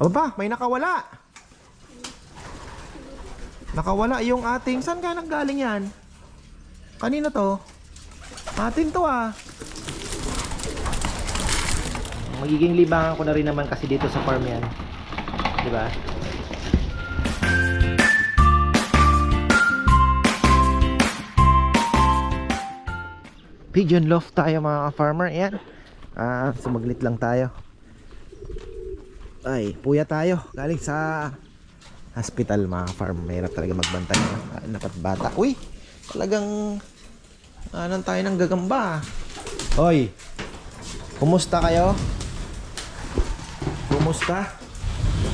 Aba, may nakawala. Nakawala yung ating... Saan ka nanggaling yan? Kanino to? Atin to ah. Magiging libangan ko na rin naman kasi dito sa farm yan. Di ba? Pigeon loft tayo mga farmer Yan. Ah, sumaglit lang tayo. Ay, puya tayo. Galing sa hospital mga farm. Mahirap talaga magbantay. Ah, Napat bata. Uy, talagang anong tayo ng gagamba. Hoy, kumusta kayo? Kumusta?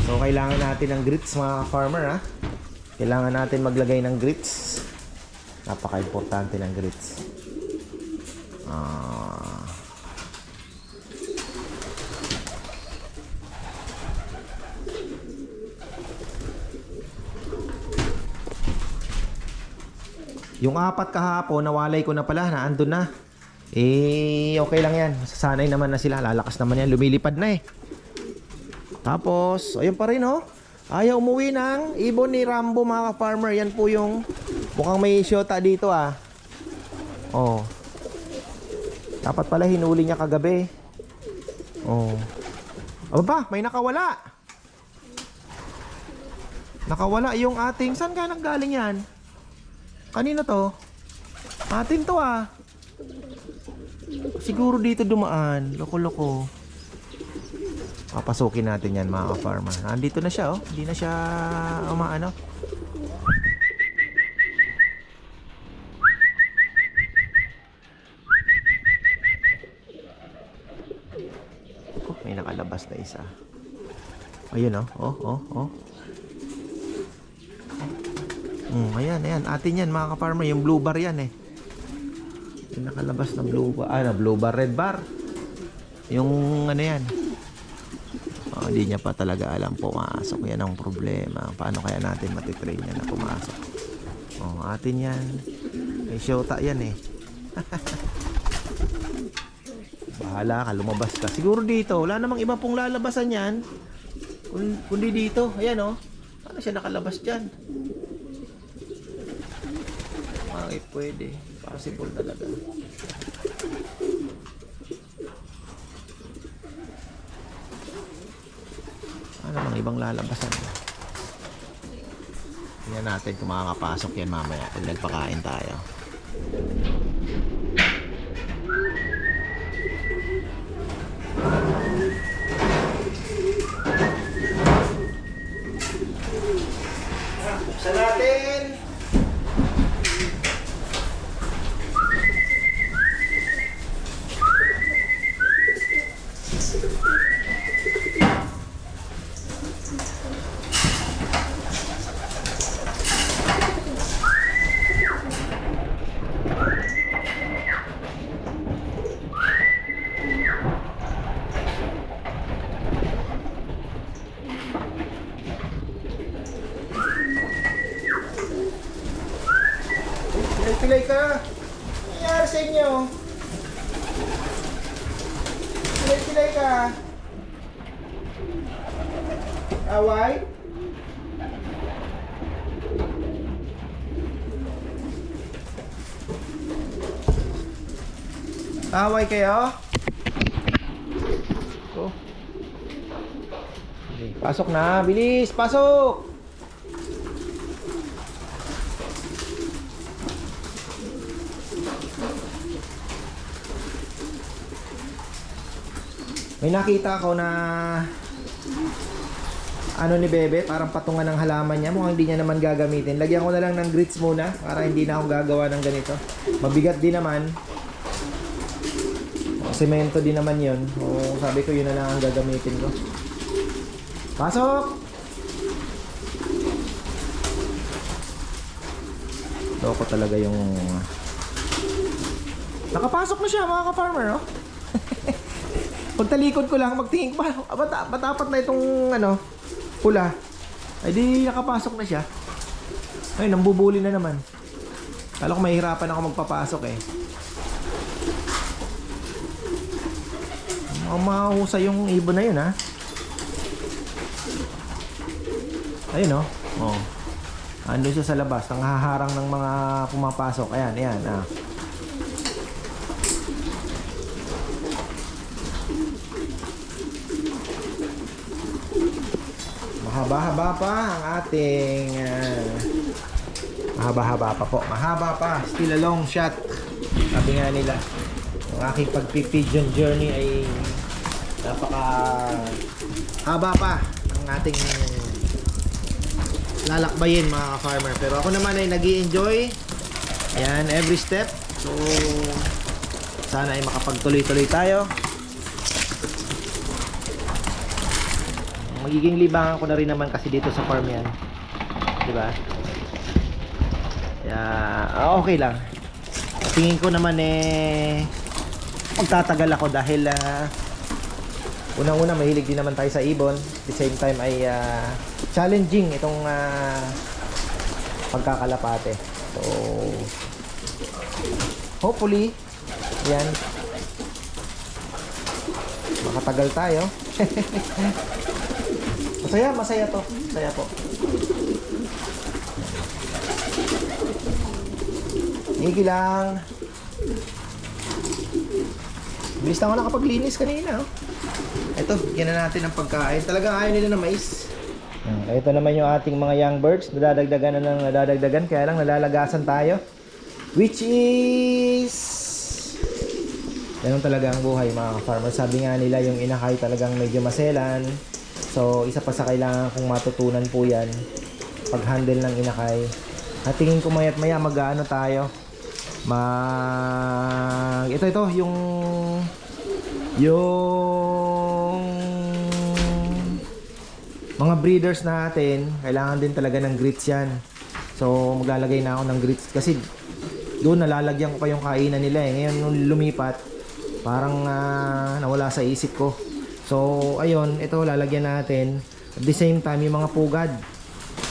So, kailangan natin ng grits mga farmer ha. Kailangan natin maglagay ng grits. Napaka-importante ng grits. Ah. Yung apat kahapon, nawalay ko na pala, naandun na. Eh, okay lang yan. Sasanay naman na sila. Lalakas naman yan. Lumilipad na eh. Tapos, ayun pa rin oh. Ayaw umuwi ng ibon ni Rambo mga farmer. Yan po yung mukhang may syota dito ah. Oh. Dapat pala hinuli niya kagabi. Oh. Aba, may nakawala. Nakawala yung ating... Saan ka nanggaling yan? Kanino to? Atin to ah. Siguro dito dumaan. Loko-loko. Papasukin natin yan mga farmer. Nandito na siya oh. Hindi na siya umaano. Oh, may nakalabas na isa. Ayun oh. Oh, oh, oh. Mm, ayan, ayan. Atin yan mga ka-farmer. Yung blue bar yan eh. Yung nakalabas na blue bar. Ah, na blue bar, red bar. Yung ano yan. Oh, hindi niya pa talaga alam pumasok. Yan ang problema. Paano kaya natin matitrain niya na pumasok? Oh, atin yan. May shota yan eh. Bahala ka, lumabas ka. Siguro dito, wala namang iba pong lalabasan yan. Kundi dito, ayan oh. Paano siya nakalabas dyan? Ay, pwede. Possible talaga. Ano bang ibang lalabasan? Tingnan natin kung makakapasok yan mamaya pag nagpakain tayo. Buksan Pilay-pilay ka. Nangyari sa inyo? Pilay-pilay ka. Away? Away kayo? Oh. Pasok na, bilis, pasok! May nakita ako na ano ni Bebe, parang patungan ng halaman niya. Mukhang hindi niya naman gagamitin. Lagyan ko na lang ng grits muna para hindi na ako gagawa ng ganito. Mabigat din naman. Semento din naman yun. O, sabi ko yun na lang ang gagamitin ko. Pasok! Loko talaga yung... Nakapasok na siya mga ka-farmer, oh. Pagtalikod ko lang, magtingin pa, ba't, ba't apat na itong ano, pula? Ay di nakapasok na siya. Ay, nambubuli na naman. Kala ko mahirapan ako magpapasok eh. Mukhang mahusay yung ibon na yun ha. Ayun oh. Oh. Andun siya sa labas, nanghaharang ng mga pumapasok. Ayan, ayan. Ah. Mahaba-haba pa ang ating ah, mahaba-haba pa po. Mahaba pa. Still a long shot. Sabi nga nila. Ang aking pagpipigeon journey ay napaka haba pa ang ating lalakbayin mga ka-farmer. Pero ako naman ay nag enjoy Ayan, every step. So, sana ay makapagtuloy-tuloy tayo. Magiging libangan ko na rin naman kasi dito sa farm yan. Di ba? Kaya, ah, okay lang. Tingin ko naman eh, magtatagal ako dahil ah, unang-una mahilig din naman tayo sa ibon. At the same time ay ah, challenging itong ah, pagkakalapate. So, hopefully, yan, makatagal tayo. masaya, masaya to. Masaya po. Higi lang. Bilis na ako nakapaglinis kanina. Oh. Ito, na natin ng pagkain. Talagang ayaw nila ng mais. Ito naman yung ating mga young birds. Nadadagdagan na ng nadadagdagan. Kaya lang nalalagasan tayo. Which is... Ganun talaga ang buhay mga farmer. Sabi nga nila yung inakay talagang medyo maselan. So, isa pa sa kailangan kong matutunan po yan. Pag-handle ng inakay. At tingin ko maya't maya mag-ano tayo. Mag... Ito, ito. Yung... Yung... Mga breeders natin, kailangan din talaga ng grits yan. So, maglalagay na ako ng grits. Kasi doon nalalagyan ko pa yung kainan nila eh. Ngayon lumipat, parang ah, nawala sa isip ko. So, ayun, ito lalagyan natin. At the same time, yung mga pugad.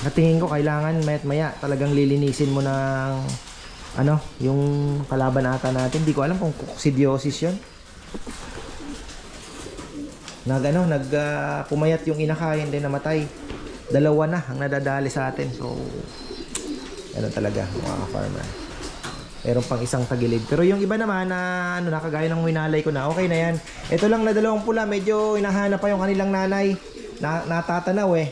Natingin ko kailangan mayat maya talagang lilinisin mo ng ano, yung kalaban ata natin. Hindi ko alam kung coccidiosis yun. Nag ano, nag ah, pumayat yung inakayin din namatay. Dalawa na ang nadadali sa atin. So, ano talaga mga farmer meron pang isang tagilid. Pero yung iba naman na ano nakagaya ng winalay ko na, okay na yan. Ito lang na dalawang pula, medyo hinahanap pa yung kanilang nanay. Na, natatanaw eh.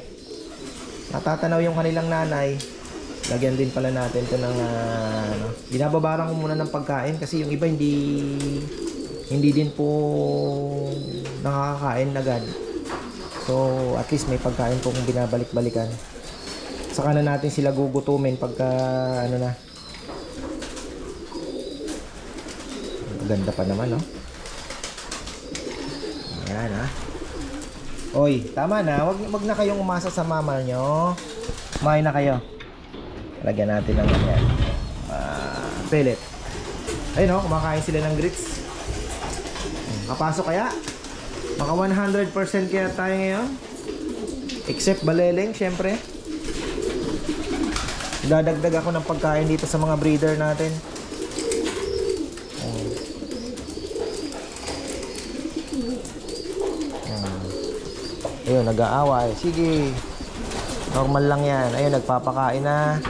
Natatanaw yung kanilang nanay. Lagyan din pala natin to ng ah, ano. Binababaran ko muna ng pagkain kasi yung iba hindi hindi din po nakakakain agad. So, at least may pagkain po kung binabalik-balikan. Saka na natin sila gugutumin pagka ano na, Ganda pa naman, no? Ayan, ha? Oy, tama na. Wag, wag na kayong umasa sa mama nyo. Kumain na kayo. Lagyan natin ng yan. Uh, pellet. Ayun, no? Kumakain sila ng grits. Kapasok kaya? Maka 100% kaya tayo ngayon? Except baleleng, syempre. Dadagdag ako ng pagkain dito sa mga breeder natin. Ayun, nag-aaway. Sige. Normal lang yan. Ayun, nagpapakain na.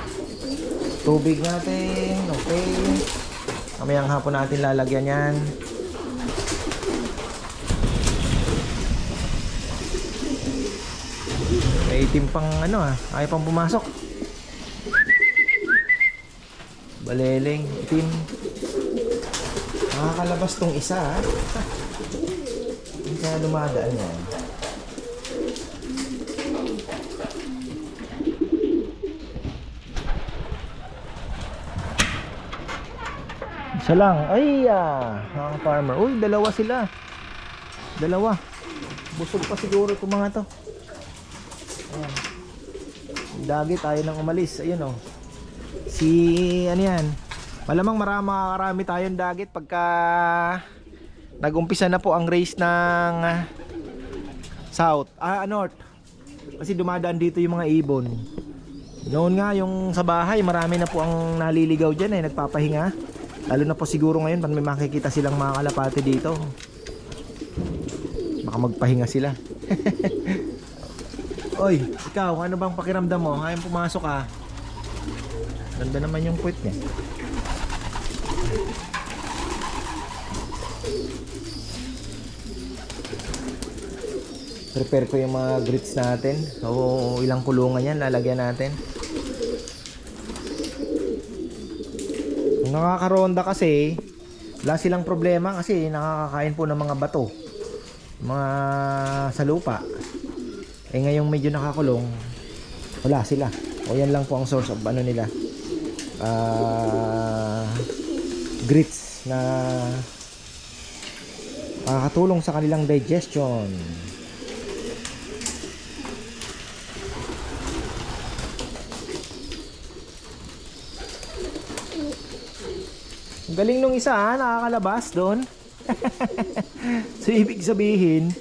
Tubig natin. Okay. Kamayang hapon natin lalagyan yan. May itim pang ano ah. Ayaw pang pumasok. Baleleng, itim. Nakakalabas tong isa ah. Hindi kaya dumadaan yan. Isa lang. Ay, ah, mga farmer. Uy, dalawa sila. Dalawa. Busog pa siguro itong mga to. Ayan. Dagi tayo nang umalis. Ayun oh. Si, ano yan. Malamang marami, marami tayong dagit pagka nag-umpisa na po ang race ng ah, south. Ah, north. Kasi dumadaan dito yung mga ibon. Noon nga yung sa bahay, marami na po ang naliligaw dyan eh, nagpapahinga. Lalo na po siguro ngayon pag may makikita silang mga kalapate dito. Baka magpahinga sila. Oy, ikaw, ano bang pakiramdam mo? Ayaw pumasok ah. Ganda naman yung puwit niya. Prepare ko yung mga grits natin. So, ilang kulungan yan, lalagyan natin. Nakakaronda kasi, wala silang problema kasi nakakakain po ng mga bato. Mga sa lupa. Eh ngayong medyo nakakulong, wala sila. O yan lang po ang source of ano nila. Ah, grits na makakatulong sa kanilang digestion. Galing nung isa ha, nakakalabas doon. so ibig sabihin,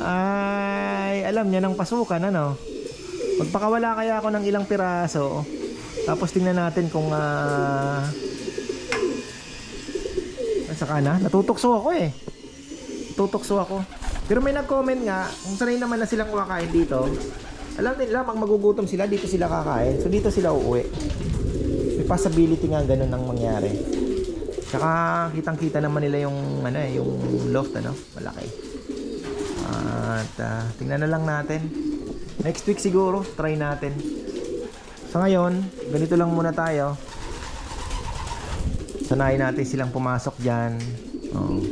ay alam niya ng pasukan ano. Magpakawala kaya ako ng ilang piraso. Tapos tingnan natin kung ah uh, saka na, natutokso ako eh. Natutokso ako. Pero may nag-comment nga, kung sanay naman na silang kumakain dito, alam nila pag magugutom sila, dito sila kakain. So dito sila uuwi. May possibility nga ganun ang mangyari. Tsaka kitang-kita naman nila yung ano eh, yung loft ano, malaki. At ah, tingnan na lang natin. Next week siguro, try natin. Sa ngayon, ganito lang muna tayo. Sanayin natin silang pumasok diyan. Oh.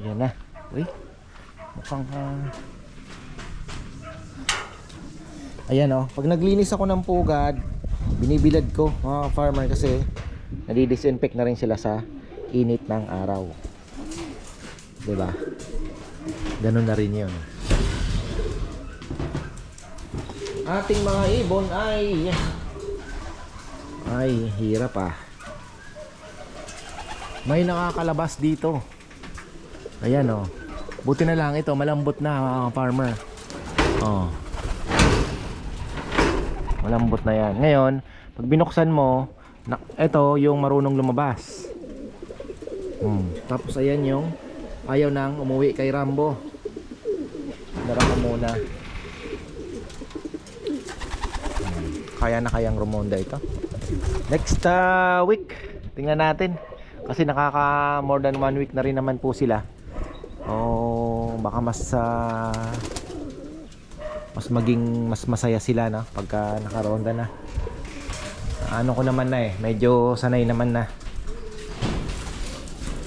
Yan na. Uy. Mukhang ah, Ayan oh, pag naglinis ako ng pugad, binibilad ko mga farmer kasi nadidisinfect na rin sila sa init ng araw. 'Di ba? Ganun na rin 'yon. Ating mga ibon ay ay hirap ah. May nakakalabas dito. Ayan oh. Buti na lang ito, malambot na mga farmer. Oh. Malambot na yan. Ngayon, pag binuksan mo, na, ito yung marunong lumabas. Hmm. Tapos ayan yung ayaw nang umuwi kay Rambo. Dara muna. Hmm. Kaya na kayang rumonda ito. Next uh, week, tingnan natin. Kasi nakaka more than one week na rin naman po sila. Oh, baka mas uh, mas maging mas masaya sila na pagka nakaronda na. Ano ko naman na eh. Medyo sanay naman na.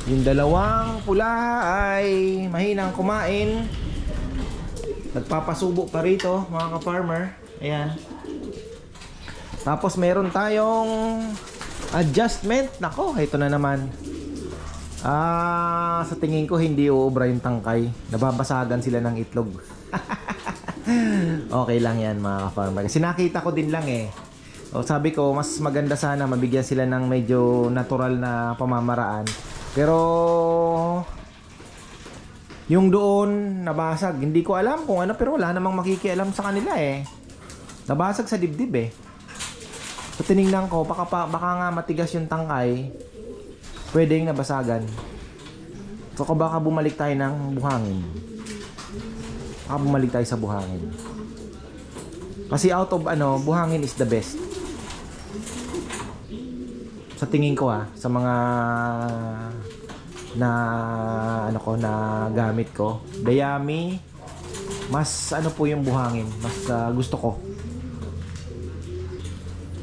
Yung dalawang pula ay mahinang kumain. Nagpapasubo pa rito mga ka-farmer. Ayan. Tapos meron tayong adjustment. Nako ito na naman. Ah sa tingin ko hindi uubra yung tangkay. Nababasagan sila ng itlog okay lang yan mga ka-farmer. Kasi nakita ko din lang eh. O, sabi ko, mas maganda sana mabigyan sila ng medyo natural na pamamaraan. Pero, yung doon, nabasag. Hindi ko alam kung ano, pero wala namang makikialam sa kanila eh. Nabasag sa dibdib eh. So, tinignan ko, baka, baka nga matigas yung tangkay. Pwedeng nabasagan. So, baka bumalik tayo ng buhangin baka bumalik tayo sa buhangin. Kasi out of ano buhangin is the best. Sa tingin ko ah sa mga na ano ko na gamit ko Dayami mas ano po yung buhangin mas ah, gusto ko.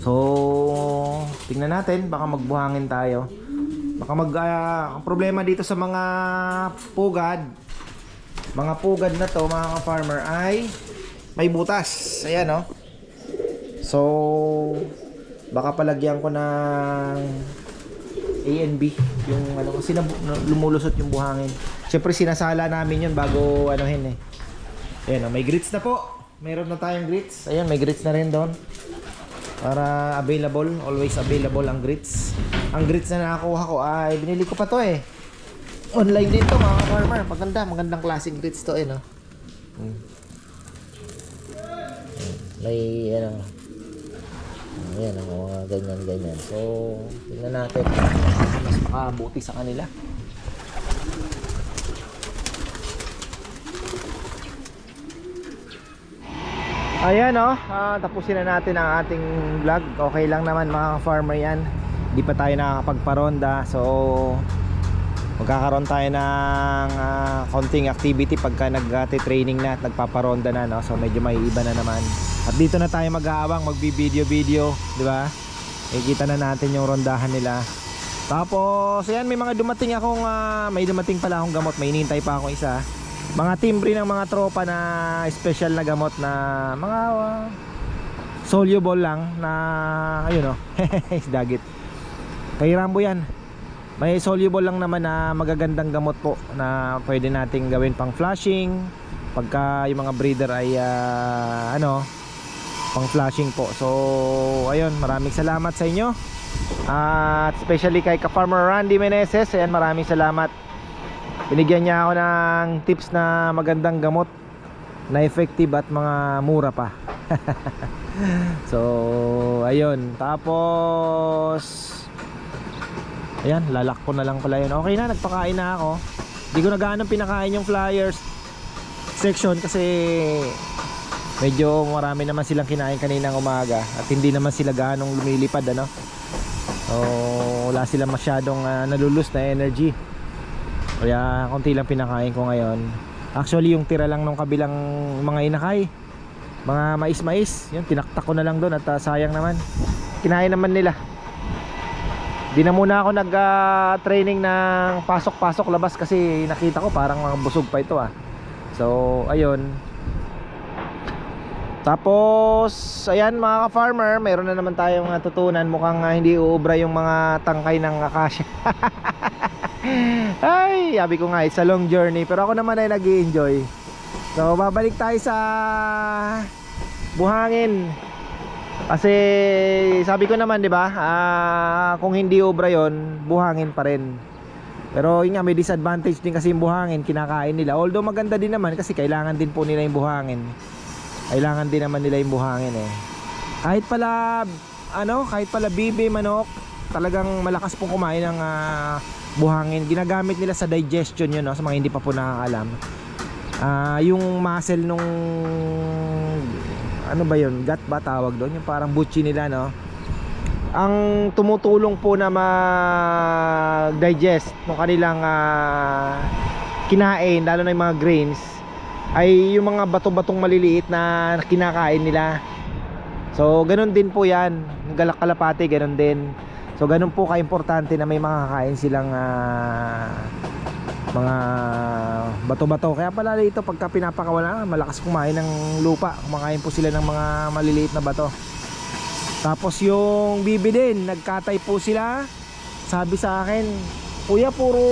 So tingnan natin baka magbuhangin tayo. Baka mag ang problema dito sa mga pugad mga pugad na to mga ka-farmer ay may butas. Ayan no so baka palagyan ko ng A yung ano kasi na, lumulusot yung buhangin. Syempre sinasala namin yun bago anuhin eh. Ayan no, may grits na po. Meron na tayong grits. Ayan may grits na rin doon. Para available always available ang grits. Ang grits na nakakuha ko ay binili ko pa to eh Online din to mga farmer. Maganda, magandang klaseng grits to eh no. Hmm. May ano. Ayan, ang mga ganyan-ganyan. So, tingnan natin. Mas makabuti sa kanila. Ayan oh, ah, tapusin na natin ang ating vlog. Okay lang naman mga farmer yan. Di pa tayo nakakapagparonda. So, magkakaroon tayo ng ah, konting activity pagka nag-training na at nagpaparonda na. No? So, medyo may iba na naman. At dito na tayo mag-aawang, magbi-video-video. Di ba? Ikita na natin yung rondahan nila. Tapos, ayan, may mga dumating akong, ah, may dumating pala akong gamot. May inintay pa akong isa mga timbre ng mga tropa na special na gamot na mga uh, soluble lang na ayun oh dagit kay Rambo yan may soluble lang naman na magagandang gamot po na pwede nating gawin pang flushing. Pagka yung mga breeder ay ah, ano pang flushing po. So ayun maraming salamat sa inyo. At especially kay ka-farmer Randy Meneses ayan maraming salamat. Binigyan niya ako ng tips na magandang gamot na effective at mga mura pa. So ayun. Tapos ayan lalak ko na lang pala yun. Okay na nagpakain na ako. Hindi ko na gaano pinakain yung flyers section kasi medyo marami naman silang kinain kaninang umaga at hindi naman sila ganong lumilipad ano? So wala silang masyadong uh, nalulus na energy. Kaya konti lang pinakain ko ngayon. Actually yung tira lang nung kabilang mga inakay Mga mais-mais Yun tinaktak ko na lang doon at uh, sayang naman. Kinain naman nila Di na muna ako nag uh, ng pasok-pasok labas Kasi nakita ko parang mga busog pa ito ah So ayun tapos, ayan mga ka-farmer, meron na naman tayong natutunan. Mukhang uh, hindi uubra yung mga tangkay ng akasya. ay, sabi ko nga, it's a long journey. Pero ako naman ay nag enjoy So, babalik tayo sa buhangin. Kasi, sabi ko naman, di ba, uh, kung hindi ubra yon buhangin pa rin. Pero yun nga, may disadvantage din kasi yung buhangin, kinakain nila. Although maganda din naman kasi kailangan din po nila yung buhangin kailangan din naman nila yung buhangin eh kahit pala ano kahit pala bibi manok talagang malakas pong kumain ng uh, buhangin ginagamit nila sa digestion yun no? sa mga hindi pa po nakakalam uh, yung muscle nung ano ba yun? Gut ba tawag doon? Yung parang butchi nila no? Ang tumutulong po na mag-digest ng kanilang uh, kinain lalo na yung mga grains ay yung mga bato-batong maliliit na kinakain nila. So ganun din po yan. Galak kalapati ganun din. So ganun po ka-importante na may makakain silang uh, mga bato-bato. Kaya pala dito pagka pinapakawala malakas kumain ng lupa. Kumakain po sila ng mga maliliit na bato. Tapos yung bibi din nagkatay po sila. Sabi sa akin kuya puro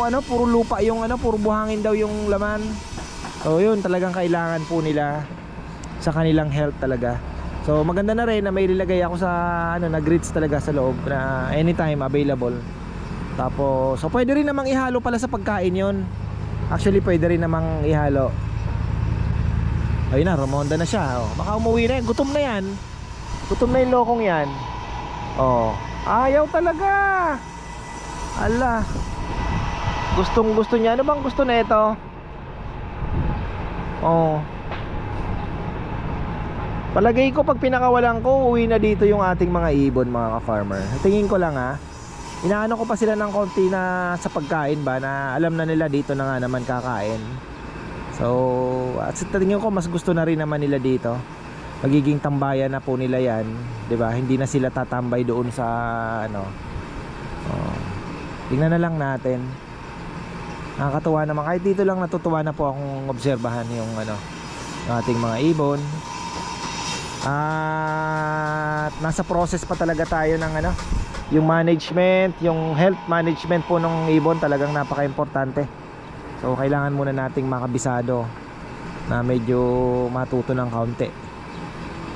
ano puro lupa yung ano puro buhangin daw yung laman. So yun talagang kailangan po nila sa kanilang health talaga. So maganda na rin na may nilagay ako sa ano na grids talaga sa loob na anytime available. Tapos so pwede rin namang ihalo pala sa pagkain 'yon. Actually pwede rin namang ihalo. Ayun na, rumonda na siya. Oh, baka umuwi na yan. Gutom na yan. Gutom na yung lokong yan. Oh, ayaw talaga. Ala. Gustong gusto niya. Ano bang gusto na ito? Oh. Palagay ko pag pinakawalan ko, uwi na dito yung ating mga ibon mga ka-farmer. Tingin ko lang ha. Inaano ko pa sila ng konti na sa pagkain ba na alam na nila dito na nga naman kakain. So, at sa tingin ko mas gusto na rin naman nila dito. Magiging tambayan na po nila 'yan, 'di ba? Hindi na sila tatambay doon sa ano. Oh. Tingnan na lang natin nakakatuwa naman kahit dito lang natutuwa na po akong obserbahan yung ano yung ating mga ibon at nasa process pa talaga tayo ng ano yung management yung health management po ng ibon talagang napaka importante so kailangan muna nating makabisado na medyo matuto ng kaunti.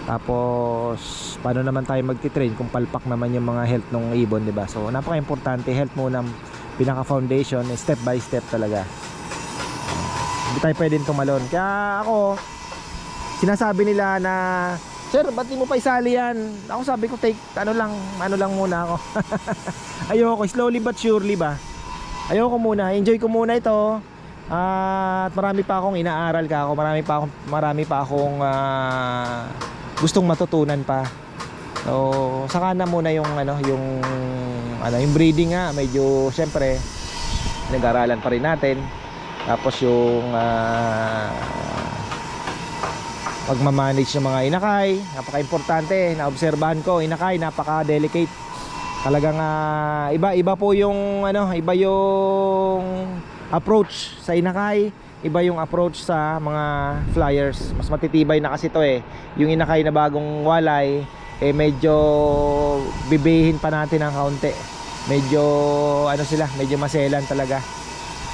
Tapos paano naman tayo magti-train kung palpak naman yung mga health ng ibon 'di ba? So napaka importante health muna pinaka foundation step by step talaga. Hindi tayo pwedeng tumalon. Kaya ako sinasabi nila na Sir, ba't di mo pa isali yan? Ako sabi ko, take, ano lang, ano lang muna ako. Ayoko, slowly but surely ba? Ayoko muna, enjoy ko muna ito. At marami pa akong inaaral ka ako, marami pa akong, marami pa akong ah, gustong matutunan pa. So, saka na muna yung ano, yung ano, yung breeding nga, medyo syempre nag-aralan pa rin natin. Tapos yung ah, pagmamanage ng mga inakay, napaka-importante. Naobserbahan ko, inakay, napaka-delicate. Talagang ah, iba iba po yung ano, iba yung approach sa inakay, iba yung approach sa mga flyers. Mas matitibay na kasi to eh. Yung inakay na bagong walay, eh medyo bibihin pa natin ng kaunti. Medyo ano sila, medyo maselan talaga.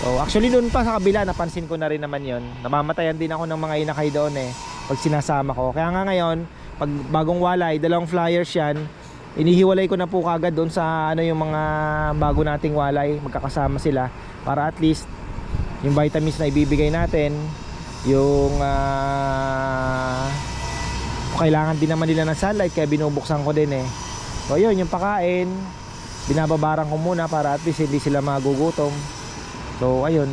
So actually doon pa sa kabila napansin ko na rin naman 'yon. Namamatayan din ako ng mga inakay doon eh pag sinasama ko. Kaya nga ngayon, pag bagong walay, dalawang flyers 'yan. Inihiwalay ko na po kagad doon sa ano yung mga bago nating walay, magkakasama sila para at least yung vitamins na ibibigay natin, yung ah, kailangan din naman nila ng sunlight kaya binubuksan ko din eh. So yun, yung pakain, binababaran ko muna para at least hindi sila magugutom. So ayun.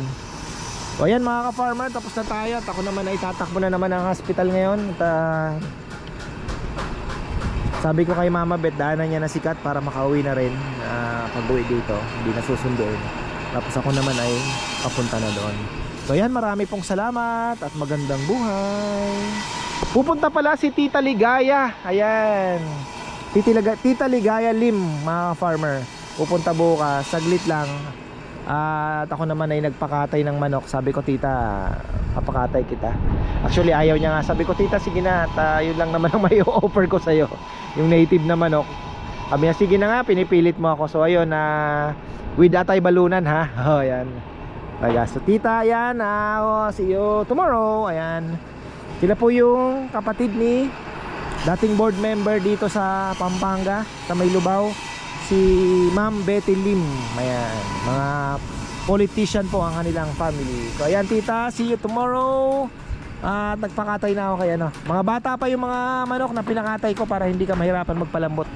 So ayan mga ka-farmer, tapos na tayo at ako naman ay tatakbo na naman ang hospital ngayon. At, ah, sabi ko kay Mama Bet, daanan niya na sikat para makauwi na rin ah, pag-uwi dito. Hindi na susunduin. Tapos ako naman ay papunta na doon. So ayan, marami pong salamat at magandang buhay. Pupunta pala si Tita Ligaya. Ayan. Tita, Liga- Tita Ligaya Lim, mga farmer. Pupunta bukas, saglit lang. At ako naman ay nagpakatay ng manok. Sabi ko, tita, papakatay kita. Actually, ayaw niya nga. Sabi ko, tita, sige na. At ah, yun lang naman ang may offer ko sa'yo. Yung native na manok. Sabi niya, sige na nga, pinipilit mo ako. So, ayun, na with atay balunan, ha? Oh, yan. Kaya, so, tita, ayan. ah, oh, see you tomorrow. Ayan. Sila po yung kapatid ni dating board member dito sa Pampanga, sa Maylubao si Ma'am Betty Lim. Ayan, mga politician po ang kanilang family. So ayan tita, see you tomorrow. At nagpakatay na ako kay ano. Mga bata pa yung mga manok na pinakatay ko para hindi ka mahirapan magpalambot.